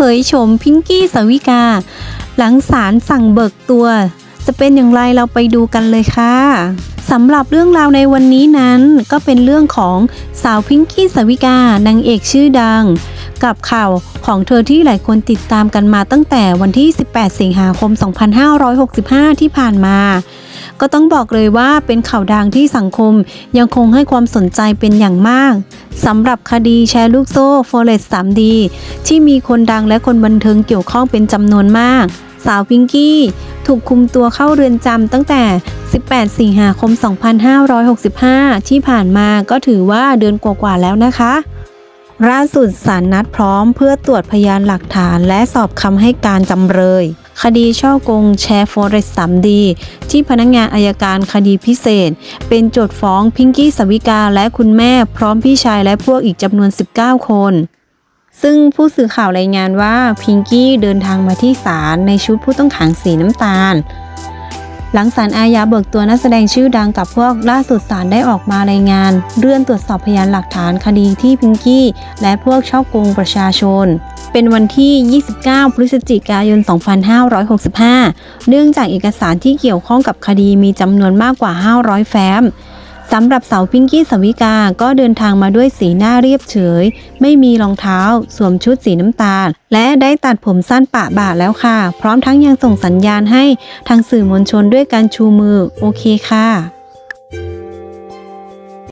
เผยโฉมพิงกี้สวิกา หลังศาลสั่งเบิกตัว จะเป็นอย่างไรเราไปดูกันเลยค่ะสำหรับเรื่องราวในวันนี้นั้นก็เป็นเรื่องของสาวพิงกี้สวิกานางเอกชื่อดัง กับข่าวของเธอที่หลายคนติดตามกันมาตั้งแต่วันที่ 18 สิงหาคม 2565 ที่ผ่านมา ก็ต้องบอกเลยว่าเป็นข่าวดังที่สังคมยังคงให้ความสนใจเป็นอย่างมากสำหรับคดีแชร์ลูกโซ่ f o r e s t 3D ที่มีคนดังและคนบันเทิงเกี่ยวข้องเป็นจำนวนมาก สาวพิงกี้ถูกคุมตัวเข้าเรือนจำตั้งแต่ 18 สิงหาคม 2565 ที่ผ่านมาก็ถือว่าเดือนกว่าๆแล้วนะคะล่าสุดศาลนัดพร้อมเพื่อตรวจพยานหลักฐานและสอบคำให้การจำเลย คดีช่อกงแชร์ Forex 3D ที่พนักงานอายการคดีพิเศษ เป็นโจทฟ้องพิงกี้สวิกาและคุณแม่พร้อมพี่ชายและพวกอีกจำนวน 19 คน ซึ่งผู้สื่อข่าวรายงานว่าพิงกี้เดินทางมาที่ศาลในชุดผู้ต้องขังสีน้ำตาลหลังศาลอาญาเบิกตัวนักแสดงชื่อดังกับพวกล่าสุดศาลได้ออกมารายงาน เรื่องตรวจสอบพยานหลักฐานคดีที่พิงกี้ และพวกช่อกงประชาชน เป็นวันที่ 29 พฤศจิกายน 2565 เนื่องจากเอกสารที่เกี่ยวข้องกับคดีมีจำนวนมากกว่า 500 แฟ้มสำหรับสาวพิงกี้สวิกา ก็เดินทางมาด้วยสีหน้าเรียบเฉย ไม่มีรองเท้า สวมชุดสีน้ำตาล และได้ตัดผมสั้นปะบ่าแล้วค่ะ พร้อมทั้งยังส่งสัญญาณให้ทางสื่อมวลชนด้วยการชูมือ โอเคค่ะ